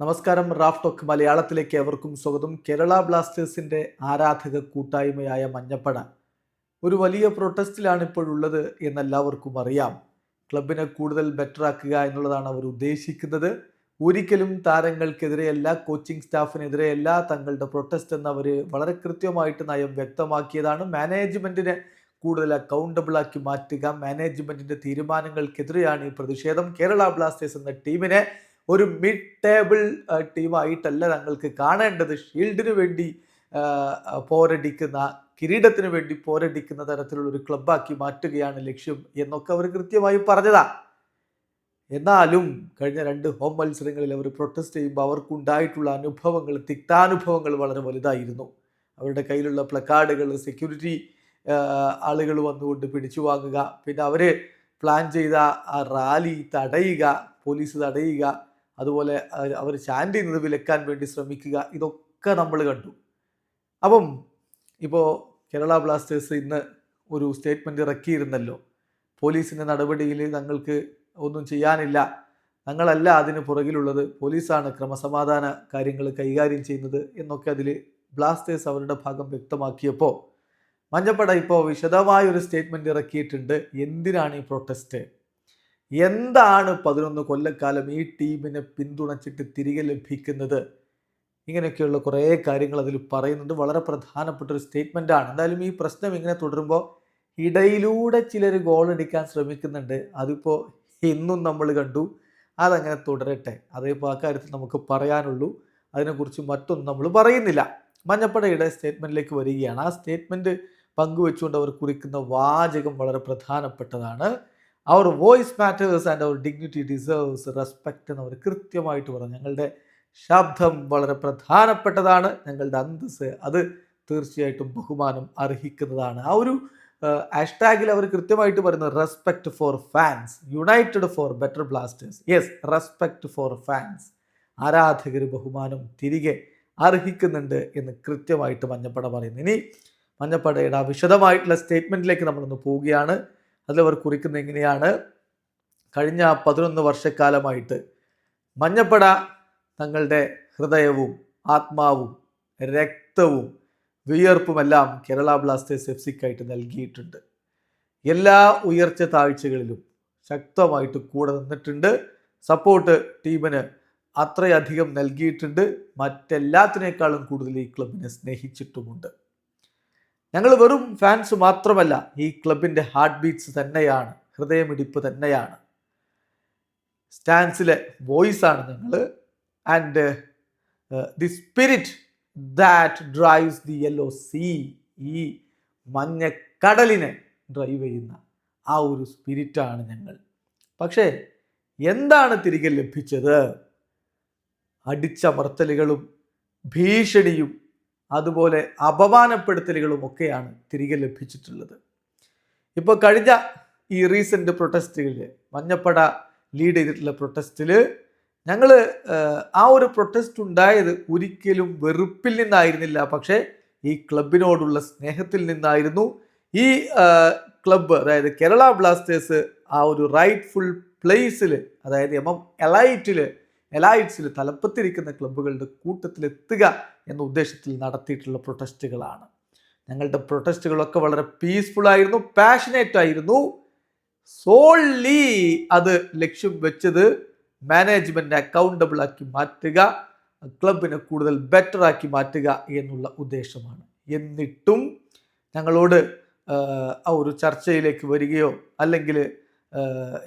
നമസ്കാരം Raf talk മലയാളത്തിലേക്ക് എവർക്കും സ്വാഗതം. കേരള ബ്ലാസ്റ്റേഴ്സിന്റെ ആരാധക കൂട്ടായ്മയായ മഞ്ഞപ്പട. ഒരു വലിയ പ്രൊട്ടസ്റ്റിലാണ് ഇപ്പോഴുള്ളത് എന്നെല്ലാവർക്കും അറിയാം. ക്ലബിനെ കൂടുതൽ ബെറ്റർ ആക്കുക എന്നുള്ളതാണ് അവർ ഉദ്ദേശിക്കുന്നത്. ഒരിക്കലും താരങ്ങൾക്കെതിരെയല്ല കോച്ചിങ് സ്റ്റാഫിനെതിരെയല്ല തങ്ങളുടെ പ്രൊട്ടസ്റ്റ് എന്ന് അവർ വളരെ കൃത്യമായിട്ട് നയം വ്യക്തമാക്കിയതാണ്. മാനേജ്മെന്റിനെ കൂടുതൽ അക്കൗണ്ടബിൾ ആക്കി മാറ്റുക മാനേജ്മെന്റിന്റെ തീരുമാനങ്ങൾക്കെതിരെയാണ് ഈ പ്രതിഷേധം. കേരള ബ്ലാസ്റ്റേഴ്സ് എന്ന ടീമിനെ ഒരു മിഡ് ടേബിൾ ടീമായിട്ടല്ല തങ്ങൾക്ക് കാണേണ്ടത്. ഷീൽഡിന് വേണ്ടി പോരടിക്കുന്ന കിരീടത്തിന് വേണ്ടി പോരടിക്കുന്ന തരത്തിലുള്ള ഒരു ക്ലബ്ബാക്കി മാറ്റുകയാണ് ലക്ഷ്യം എന്നൊക്കെ അവർ കൃത്യമായി പറഞ്ഞതാ. എന്നാലും കഴിഞ്ഞ രണ്ട് ഹോം മത്സരങ്ങളിൽ അവർ പ്രൊട്ടസ്റ്റ് ചെയ്യുമ്പോൾ അവർക്കുണ്ടായിട്ടുള്ള അനുഭവങ്ങൾ തിക്താനുഭവങ്ങൾ വളരെ വലുതായിരുന്നു. അവരുടെ കയ്യിലുള്ള പ്ലക്കാർഡുകൾ സെക്യൂരിറ്റി ആളുകൾ വന്നുകൊണ്ട് പിടിച്ചു വാങ്ങുക. പിന്നെ അവർ പ്ലാൻ ചെയ്ത ആ റാലി തടയുക പോലീസ് തടയുക അതുപോലെ അവർ ചാൻഡ് ചെയ്യുന്നത് വിലക്കാൻ വേണ്ടി ശ്രമിക്കുക ഇതൊക്കെ നമ്മൾ കണ്ടു. അപ്പം ഇപ്പോൾ കേരള ബ്ലാസ്റ്റേഴ്സ് ഇന്ന് ഒരു സ്റ്റേറ്റ്മെന്റ് ഇറക്കിയിരുന്നല്ലോ. പോലീസിന്റെ നടപടിയിൽ തങ്ങൾക്ക് ഒന്നും ചെയ്യാനില്ല. ഞങ്ങളല്ല അതിന് പുറകിലുള്ളത്. പോലീസാണ് ക്രമസമാധാന കാര്യങ്ങൾ കൈകാര്യം ചെയ്യുന്നത് എന്നൊക്കെ അതിൽ ബ്ലാസ്റ്റേഴ്സ് അവരുടെ ഭാഗം വ്യക്തമാക്കിയപ്പോൾ മഞ്ഞപ്പട ഇപ്പോൾ വിശദമായൊരു സ്റ്റേറ്റ്മെന്റ് ഇറക്കിയിട്ടുണ്ട്. എന്തിനാണ് ഈ പ്രൊട്ടസ്റ്റ് എന്താണ് പതിനൊന്ന് കൊല്ലക്കാലം ഈ ടീമിനെ പിന്തുണച്ചിട്ട് തിരികെ ലഭിക്കുന്നത്? ഇങ്ങനെയൊക്കെയുള്ള കുറേ കാര്യങ്ങൾ അതിൽ പറയുന്നുണ്ട്. വളരെ പ്രധാനപ്പെട്ട ഒരു സ്റ്റേറ്റ്മെന്റ് ആണ്. എന്തായാലും ഈ പ്രശ്നം ഇങ്ങനെ തുടരുമ്പോൾ ഇടയിലൂടെ ചിലർ ഗോൾ അടിക്കാൻ ശ്രമിക്കുന്നുണ്ട്. അതിപ്പോൾ ഇന്നും നമ്മൾ കണ്ടു. അതങ്ങനെ തുടരട്ടെ. അതേപ്പോൾ ആ കാര്യത്തിൽ നമുക്ക് പറയാനുള്ളൂ. അതിനെക്കുറിച്ച് മറ്റൊന്നും നമ്മൾ പറയുന്നില്ല. മഞ്ഞപ്പടയുടെ സ്റ്റേറ്റ്മെന്റിലേക്ക് വരികയാണ്. ആ സ്റ്റേറ്റ്മെന്റ് പങ്കുവെച്ചുകൊണ്ട് അവർ കുറിക്കുന്ന വാചകം വളരെ പ്രധാനപ്പെട്ടതാണ്. Our voice matters and our dignity deserves respect എന്ന് അവർ കൃത്യമായിട്ട് പറഞ്ഞു. ഞങ്ങളുടെ ശബ്ദം വളരെ പ്രധാനപ്പെട്ടതാണ്. ഞങ്ങളുടെ അന്തസ് അത് തീർച്ചയായിട്ടും ബഹുമാനം അർഹിക്കുന്നതാണ്. ആ ഒരു ഹാഷ്ടാഗിൽ അവർ കൃത്യമായിട്ട് പറയുന്നത് respect for fans united for better Blasters yes respect for fans ആരാധകർ ബഹുമാനം തിരികെ അർഹിക്കുന്നുണ്ട് എന്ന് കൃത്യമായിട്ട് മഞ്ഞപ്പട പറയുന്നു. ഇനി മഞ്ഞപ്പടയുടെ ആ വിശദമായിട്ടുള്ള സ്റ്റേറ്റ്മെന്റിലേക്ക് നമ്മളൊന്ന് പോവുകയാണ്. അതിലവർ കുറിക്കുന്ന എങ്ങനെയാണ്? കഴിഞ്ഞ പതിനൊന്ന് വർഷക്കാലമായിട്ട് മഞ്ഞപ്പട തങ്ങളുടെ ഹൃദയവും ആത്മാവും രക്തവും വിയർപ്പുമെല്ലാം കേരള ബ്ലാസ്റ്റേഴ്സ് എഫ് സിക്കായിട്ട് നൽകിയിട്ടുണ്ട്. എല്ലാ ഉയർച്ച താഴ്ചകളിലും ശക്തമായിട്ട് കൂടെ നിന്നിട്ടുണ്ട്. സപ്പോർട്ട് ടീമിന് അത്രയധികം നൽകിയിട്ടുണ്ട്. മറ്റെല്ലാത്തിനേക്കാളും കൂടുതൽ ഈ ക്ലബിനെ സ്നേഹിച്ചിട്ടുമുണ്ട്. ഞങ്ങൾ വെറും ഫാൻസ് മാത്രമല്ല ഈ ക്ലബിന്റെ ഹാർട്ട് ബീറ്റ്സ് തന്നെയാണ് ഹൃദയമിടിപ്പ് തന്നെയാണ്. സ്റ്റാൻസിലെ വോയിസ് ആണ് ഞങ്ങൾ. And the spirit that drives the yellow sea ഈ മഞ്ഞ കടലിനെ ഡ്രൈവ് ചെയ്യുന്ന ആ ഒരു സ്പിരിറ്റാണ് ഞങ്ങൾ. പക്ഷേ എന്താണ് തിരികെ ലഭിച്ചത്? അടിച്ചമർത്തലുകളും ഭീഷണിയും അതുപോലെ അപമാനപ്പെടുത്തലുകളും ഒക്കെയാണ് തിരികെ ലഭിച്ചിട്ടുള്ളത്. ഇപ്പോൾ കഴിഞ്ഞ ഈ റീസെന്റ് പ്രൊട്ടസ്റ്റുകളിൽ മഞ്ഞപ്പട ലീഡ് ചെയ്തിട്ടുള്ള പ്രൊട്ടസ്റ്റിൽ ഞങ്ങൾ ആ ഒരു പ്രൊട്ടസ്റ്റ് ഉണ്ടായത് ഒരിക്കലും വെറുപ്പിൽ നിന്നായിരുന്നില്ല. പക്ഷേ ഈ ക്ലബിനോടുള്ള സ്നേഹത്തിൽ നിന്നായിരുന്നു. ഈ ക്ലബ്ബ് അതായത് കേരള ബ്ലാസ്റ്റേഴ്സ് ആ ഒരു റൈറ്റ്ഫുൾ പ്ലേസിൽ അതായത് എം എം എലൈറ്റിൽ എലൈറ്റ്സിൽ തലപ്പത്തിരിക്കുന്ന ക്ലബ്ബുകളുടെ കൂട്ടത്തിലെത്തുക എന്ന ഉദ്ദേശത്തിൽ നടത്തിയിട്ടുള്ള പ്രൊട്ടസ്റ്റുകളാണ് ഞങ്ങളുടെ പ്രൊട്ടസ്റ്റുകളൊക്കെ വളരെ പീസ്ഫുൾ ആയിരുന്നു പാഷനേറ്റ് ആയിരുന്നു. സോൾലി അത് ലക്ഷ്യം വെച്ചത് മാനേജ്മെന്റ് അക്കൗണ്ടബിൾ ആക്കി മാറ്റുക ക്ലബിനെ കൂടുതൽ ബെറ്റർ ആക്കി മാറ്റുക എന്നുള്ള ഉദ്ദേശമാണ്. എന്നിട്ടും ഞങ്ങളോട് ആ ഒരു ചർച്ചയിലേക്ക് വരികയോ അല്ലെങ്കിൽ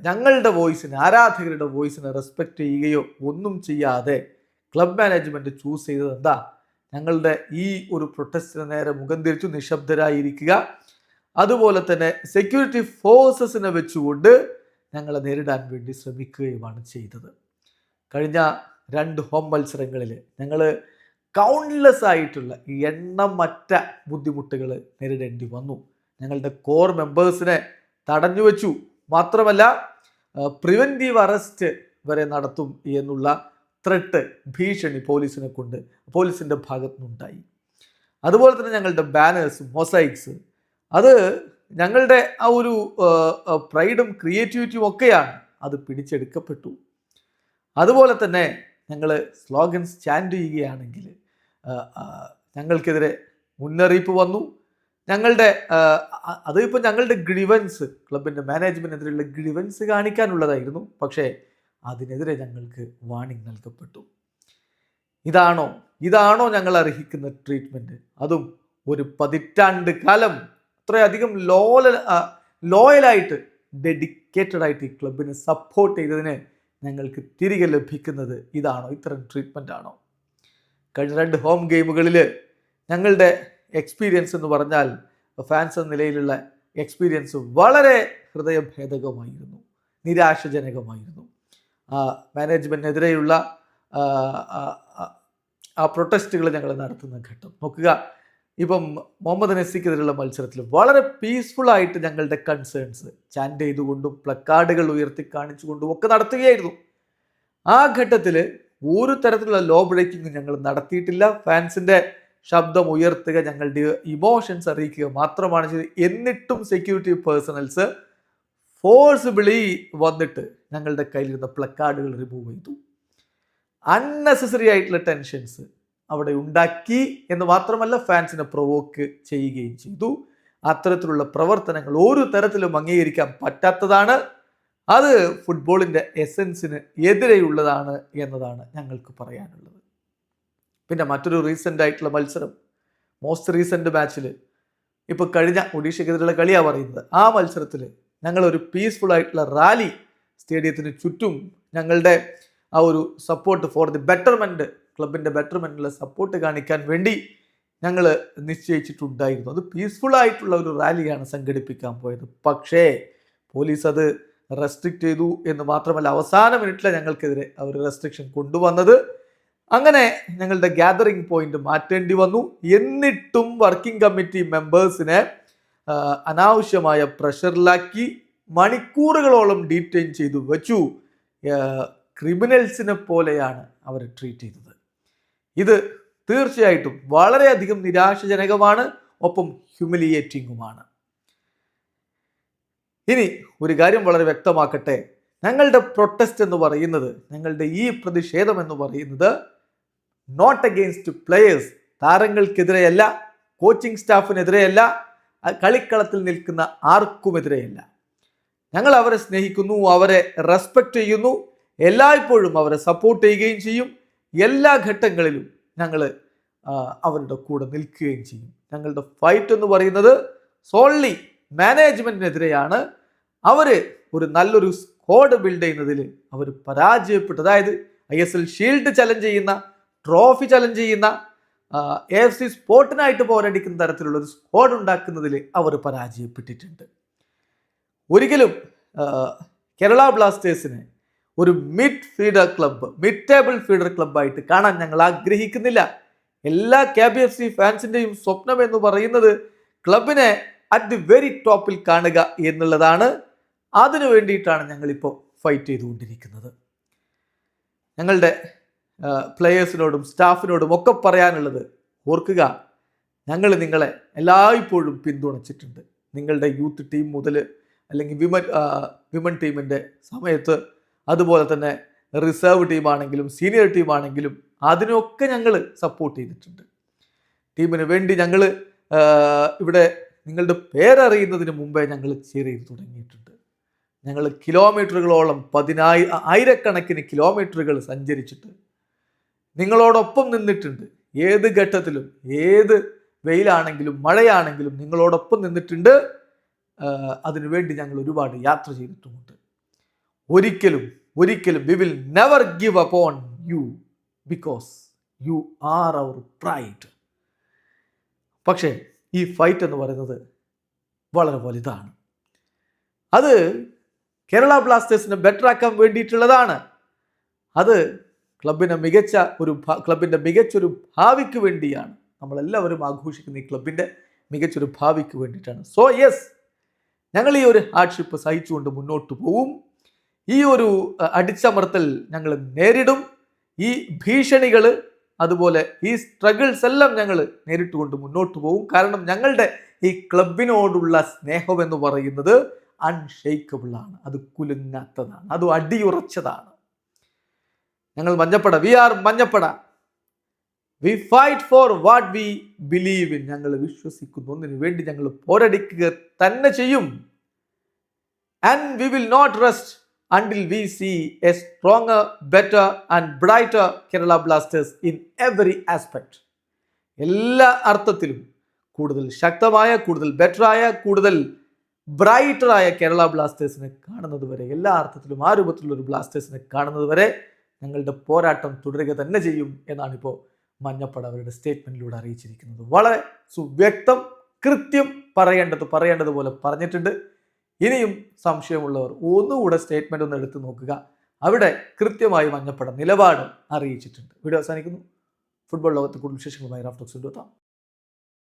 ഞങ്ങളുടെ വോയിസിന് ആരാധകരുടെ വോയിസിനെ റെസ്പെക്റ്റ് ചെയ്യുകയോ ഒന്നും ചെയ്യാതെ ക്ലബ് മാനേജ്മെന്റ് ചൂസ് ചെയ്തത് എന്താ? ഞങ്ങളുടെ ഈ ഒരു പ്രൊട്ടസ്റ്റിന് നേരെ മുഖം തിരിച്ചു നിശബ്ദരായിരിക്കുക. അതുപോലെ തന്നെ സെക്യൂരിറ്റി ഫോഴ്സസിനെ വെച്ചുകൊണ്ട് ഞങ്ങളെ നേരിടാൻ വേണ്ടി ശ്രമിക്കുകയുമാണ് ചെയ്തത്. കഴിഞ്ഞ രണ്ട് ഹോം മത്സരങ്ങളിൽ ഞങ്ങൾ കൗണ്ട്ലെസ് ആയിട്ടുള്ള എണ്ണമറ്റ ബുദ്ധിമുട്ടുകൾ നേരിടേണ്ടി വന്നു. ഞങ്ങളുടെ കോർ മെമ്പേഴ്സിനെ തടഞ്ഞു വെച്ചു മാത്രമല്ല പ്രിവെന്റീവ് അറസ്റ്റ് വരെ നടത്തും എന്നുള്ള ത്രെട്ട് ഭീഷണി പോലീസിനെ കൊണ്ട് പോലീസിന്റെ ഭാഗത്തു നിന്നുണ്ടായി അതുപോലെ തന്നെ ഞങ്ങളുടെ ബാനേഴ്സും മൊസൈക്സ് അത് ഞങ്ങളുടെ ആ ഒരു പ്രൈഡും ക്രിയേറ്റിവിറ്റിയും ഒക്കെയാണ് അത് പിടിച്ചെടുക്കപ്പെട്ടു. അതുപോലെ തന്നെ ഞങ്ങൾ സ്ലോഗൻസ് സ്റ്റാൻഡ് ചെയ്യുകയാണെങ്കിൽ ഞങ്ങൾക്കെതിരെ മുന്നറിയിപ്പ് വന്നു. ഞങ്ങളുടെ അതിപ്പോൾ ഞങ്ങളുടെ ഗ്രിവൻസ് ക്ലബിന്റെ മാനേജ്മെന്റിനെതിരെയുള്ള ഗ്രിവൻസ് കാണിക്കാനുള്ളതായിരുന്നു. പക്ഷേ അതിനെതിരെ ഞങ്ങൾക്ക് വാണിംഗ് നൽകപ്പെട്ടു. ഇതാണോ ഇതാണോ ഞങ്ങൾ അർഹിക്കുന്ന ട്രീറ്റ്മെന്റ് അതും ഒരു പതിറ്റാണ്ട് കാലം അത്രയധികം ലോല ലോയലായിട്ട് ഡെഡിക്കേറ്റഡ് ആയിട്ട് ഈ ക്ലബിനെ സപ്പോർട്ട് ചെയ്തതിന് ഞങ്ങൾക്ക് തിരികെ ലഭിക്കുന്നത് ഇതാണോ? ഇത്തരം ട്രീറ്റ്മെന്റ് ആണോ? കഴിഞ്ഞ രണ്ട് ഹോം ഗെയിമുകളിൽ ഞങ്ങളുടെ എക്സ്പീരിയൻസ് എന്ന് പറഞ്ഞാൽ ഫാൻസ് എന്ന നിലയിലുള്ള എക്സ്പീരിയൻസ് വളരെ ഹൃദയഭേദകമായിരുന്നു നിരാശജനകമായിരുന്നു. മാനേജ്മെന്റിനെതിരെയുള്ള ആ, പ്രൊട്ടസ്റ്റുകൾ ഞങ്ങൾ നടത്തുന്ന ഘട്ടം. നോക്കുക ഇപ്പം മുഹമ്മദ് നസിക്കെതിരെയുള്ള മത്സരത്തിൽ വളരെ പീസ്ഫുള്ളായിട്ട് ഞങ്ങളുടെ കൺസേൺസ് ചാൻഡ് ചെയ്തുകൊണ്ടും പ്ലക്കാർഡുകൾ ഉയർത്തി കാണിച്ചുകൊണ്ടും ഒക്കെ നടത്തുകയായിരുന്നു. ആ ഘട്ടത്തിൽ ഒരു തരത്തിലുള്ള ലോ ബ്രേക്കിംഗ് ഞങ്ങൾ നടത്തിയിട്ടില്ല. ഫാൻസിന്റെ ശബ്ദം ഉയർത്തുക ഞങ്ങളുടെ ഇമോഷൻസ് അറിയിക്കുക മാത്രമാണ് ചെയ്തത്. എന്നിട്ടും സെക്യൂരിറ്റി പേഴ്സണൽസ് ഫോഴ്സിബിളി വന്നിട്ട് ഞങ്ങളുടെ കയ്യിലിരുന്ന പ്ലക്കാർഡുകൾ റിമൂവ് ചെയ്തു. അൺനെസസറി ആയിട്ടുള്ള ടെൻഷൻസ് അവിടെ ഉണ്ടാക്കി എന്ന് മാത്രമല്ല ഫാൻസിനെ പ്രൊവോക്ക് ചെയ്യുകയും ചെയ്തു. അത്തരത്തിലുള്ള പ്രവർത്തനങ്ങൾ ഒരു തരത്തിലും അംഗീകരിക്കാൻ പറ്റാത്തതാണ്. അത് ഫുട്ബോളിന്റെ എസൻസിന് എതിരെയുള്ളതാണ് എന്നതാണ് ഞങ്ങൾക്ക് പറയാനുള്ളത്. പിന്നെ മറ്റൊരു റീസെന്റ് ആയിട്ടുള്ള മത്സരം. മോസ്റ്റ് റീസെന്റ് മാച്ചിൽ ഇപ്പോൾ കഴിഞ്ഞ ഒഡീഷയ്ക്കെതിരെയുള്ള കളിയാണ് പറയുന്നത്. ആ മത്സരത്തിൽ ഞങ്ങളൊരു പീസ്ഫുൾ ആയിട്ടുള്ള റാലി സ്റ്റേഡിയത്തിന് ചുറ്റും ഞങ്ങളുടെ ആ ഒരു സപ്പോർട്ട് ഫോർ ദി ബെറ്റർമെന്റ് ക്ലബിന്റെ ബെറ്റർമെന്റിലെ സപ്പോർട്ട് കാണിക്കാൻ വേണ്ടി ഞങ്ങൾ നിശ്ചയിച്ചിട്ടുണ്ടായിരുന്നു. അത് പീസ്ഫുൾ ആയിട്ടുള്ള ഒരു റാലിയാണ് സംഘടിപ്പിക്കാൻ പോയത്. പക്ഷേ പോലീസ് അത് റെസ്ട്രിക്റ്റ് ചെയ്തു എന്ന് മാത്രമല്ല അവസാന മിനിറ്റിലെ ഞങ്ങൾക്കെതിരെ അവർ റെസ്ട്രിക്ഷൻ കൊണ്ടുവന്നത് അങ്ങനെ ഞങ്ങളുടെ ഗ്യാതറിംഗ് പോയിന്റ് മാറ്റേണ്ടി വന്നു. എന്നിട്ടും വർക്കിംഗ് കമ്മിറ്റി മെമ്പേഴ്സിനെ അനാവശ്യമായ പ്രഷറിലാക്കി മണിക്കൂറുകളോളം ഡീറ്റെയിൻ ചെയ്തു വച്ചു. ക്രിമിനൽസിനെ പോലെയാണ് അവർ ട്രീറ്റ് ചെയ്തത്. ഇത് തീർച്ചയായിട്ടും വളരെയധികം നിരാശജനകമാണ് ഒപ്പം ഹ്യൂമിലിയേറ്റിംഗുമാണ് ഇനി ഒരു കാര്യം വളരെ വ്യക്തമാക്കട്ടെ. ഞങ്ങളുടെ പ്രൊട്ടസ്റ്റ് എന്ന് പറയുന്നത് ഞങ്ങളുടെ ഈ പ്രതിഷേധം എന്ന് പറയുന്നത് നോട്ട് അഗെയിൻസ്റ്റ് പ്ലെയേഴ്സ് താരങ്ങൾക്കെതിരെയല്ല കോച്ചിങ് സ്റ്റാഫിനെതിരെയല്ല കളിക്കളത്തിൽ നിൽക്കുന്ന ആർക്കുമെതിരെയല്ല. ഞങ്ങൾ അവരെ സ്നേഹിക്കുന്നു അവരെ റെസ്പെക്റ്റ് ചെയ്യുന്നു എല്ലായ്പ്പോഴും അവരെ സപ്പോർട്ട് ചെയ്യുകയും ചെയ്യും. എല്ലാ ഘട്ടങ്ങളിലും ഞങ്ങൾ അവരുടെ കൂടെ നിൽക്കുകയും ചെയ്യും. ഞങ്ങളുടെ ഫൈറ്റ് എന്ന് പറയുന്നത് സോൺലി മാനേജ്മെന്റിനെതിരെയാണ് അവർ ഒരു നല്ലൊരു സ്ക്വാഡ് ബിൽഡ് ചെയ്യുന്നതിൽ അവർ പരാജയപ്പെട്ടു അതായത് I S L shield challenge ചെയ്യുന്ന ട്രോഫി ചലഞ്ച് ചെയ്യുന്ന എ എഫ് സി സ്പോർട്ടിനായിട്ട് പോരടിക്കുന്ന തരത്തിലുള്ള ഒരു ഉണ്ടാക്കുന്നതിൽ അവർ പരാജയപ്പെട്ടിട്ടുണ്ട്. ഒരിക്കലും കേരള ബ്ലാസ്റ്റേഴ്സിനെ ഒരു mid feeder club mid table feeder ക്ലബ്ബായിട്ട് കാണാൻ ഞങ്ങൾ ആഗ്രഹിക്കുന്നില്ല. എല്ലാ കെ ബി എഫ് സി ഫാൻസിന്റെയും സ്വപ്നം എന്ന് പറയുന്നത് ക്ലബിനെ അറ്റ് ദി വെരി ടോപ്പിൽ കാണുക എന്നുള്ളതാണ്. അതിനു വേണ്ടിയിട്ടാണ് ഞങ്ങളിപ്പോൾ ഫൈറ്റ് ചെയ്തുകൊണ്ടിരിക്കുന്നത്. ഞങ്ങളുടെ പ്ലെയേഴ്സിനോടും സ്റ്റാഫിനോടും ഒക്കെ പറയാനുള്ളത് ഓർക്കുക ഞങ്ങൾ നിങ്ങളെ എല്ലായ്പ്പോഴും പിന്തുണച്ചിട്ടുണ്ട്. നിങ്ങളുടെ യൂത്ത് ടീം മുതൽ അല്ലെങ്കിൽ വിമൻ വിമൻ ടീമിന്റെ സമയത്ത് അതുപോലെ തന്നെ റിസർവ് ടീമാണെങ്കിലും സീനിയർ ടീമാണെങ്കിലും അതിനൊക്കെ ഞങ്ങൾ സപ്പോർട്ട് ചെയ്തിട്ടുണ്ട്. ടീമിന് വേണ്ടി ഞങ്ങൾ ഇവിടെ നിങ്ങളുടെ പേരറിയുന്നതിന് മുമ്പേ ഞങ്ങൾ cheer ചെയ്ത് തുടങ്ങിയിട്ടുണ്ട്. ഞങ്ങൾ കിലോമീറ്ററുകളോളം പതിനായി ആയിരക്കണക്കിന് കിലോമീറ്ററുകൾ സഞ്ചരിച്ചിട്ട് നിങ്ങളോടൊപ്പം നിന്നിട്ടുണ്ട്. ഏത് ഘട്ടത്തിലും ഏത് വെയിലാണെങ്കിലും മഴയാണെങ്കിലും നിങ്ങളോടൊപ്പം നിന്നിട്ടുണ്ട്. അതിനുവേണ്ടി ഞങ്ങൾ ഒരുപാട് യാത്ര ചെയ്തിട്ടുമുണ്ട്. ഒരിക്കലും ഒരിക്കലും we will never give upon you because you are our pride പക്ഷേ ഈ ഫൈറ്റ് എന്ന് പറയുന്നത് വളരെ വലുതാണ്. അത് കേരള ബ്ലാസ്റ്റേഴ്സിനെ ബെറ്റർ ആക്കാൻ വേണ്ടിയിട്ടുള്ളതാണ്. അത് ക്ലബിനെ മികച്ച ഒരു ക്ലബിന്റെ മികച്ചൊരു ഭാവിക്ക് വേണ്ടിയാണ് നമ്മളെല്ലാവരും ആഘോഷിക്കുന്ന ഈ ക്ലബിന്റെ മികച്ചൊരു ഭാവിക്ക് വേണ്ടിയിട്ടാണ്. സോ യെസ് ഞങ്ങൾ ഈ ഒരു ഹാർഡ്ഷിപ്പ് സഹിച്ചുകൊണ്ട് മുന്നോട്ട് പോവും. ഈ ഒരു അടിച്ചമർത്തൽ ഞങ്ങൾ നേരിടും. ഈ ഭീഷണികൾ അതുപോലെ ഈ സ്ട്രഗിൾസ് എല്ലാം ഞങ്ങൾ നേരിട്ടുകൊണ്ട് മുന്നോട്ട് പോകും കാരണം ഞങ്ങളുടെ ഈ ക്ലബിനോടുള്ള സ്നേഹം എന്ന് പറയുന്നത് അൺഷെയ്ക്കബിൾ ആണ്. അത് കുലുങ്ങാത്തതാണ്. അത് അടിയുറച്ചതാണ്. ഞങ്ങൾ Manjappada. We are Manjappada. We fight for what we believe in ഞങ്ങൾ വിശ്വസിക്കുന്നു. ഒന്നിനു വേണ്ടി ഞങ്ങൾ പോരടിക്കുക തന്നെ ചെയ്യും. And we will not rest until we see a stronger better and brighter Kerala Blasters in every aspect എല്ലാ അർത്ഥത്തിലും കൂടുതൽ ശക്തമായ കൂടുതൽ ബെറ്ററായ കൂടുതൽ ബ്രൈറ്ററായ കേരള ബ്ലാസ്റ്റേഴ്സിനെ കാണുന്നത് വരെ എല്ലാ അർത്ഥത്തിലും ആ രൂപത്തിലുള്ള ഒരു ബ്ലാസ്റ്റേഴ്സിനെ കാണുന്നത് വരെ ഞങ്ങളുടെ പോരാട്ടം തുടരുക തന്നെ ചെയ്യും എന്നാണ് ഇപ്പോൾ മഞ്ഞപ്പട അവരുടെ സ്റ്റേറ്റ്മെന്റിലൂടെ അറിയിച്ചിരിക്കുന്നത്. വളരെ സുവ്യക്തം കൃത്യം പറയേണ്ടത് പറയേണ്ടതുപോലെ പറഞ്ഞിട്ടുണ്ട്. ഇനിയും സംശയമുള്ളവർ ഒന്നുകൂടെ സ്റ്റേറ്റ്മെന്റ് ഒന്ന് എടുത്തു നോക്കുക. അവിടെ കൃത്യമായി മഞ്ഞപ്പട നിലപാട് അറിയിച്ചിട്ടുണ്ട്. വീഡിയോ അവസാനിക്കുന്നു. ഫുട്ബോൾ ലോകത്ത് കൂടുതൽ വിശേഷങ്ങളുമായി റാഫ്റ്റോക്സ് എത്താം.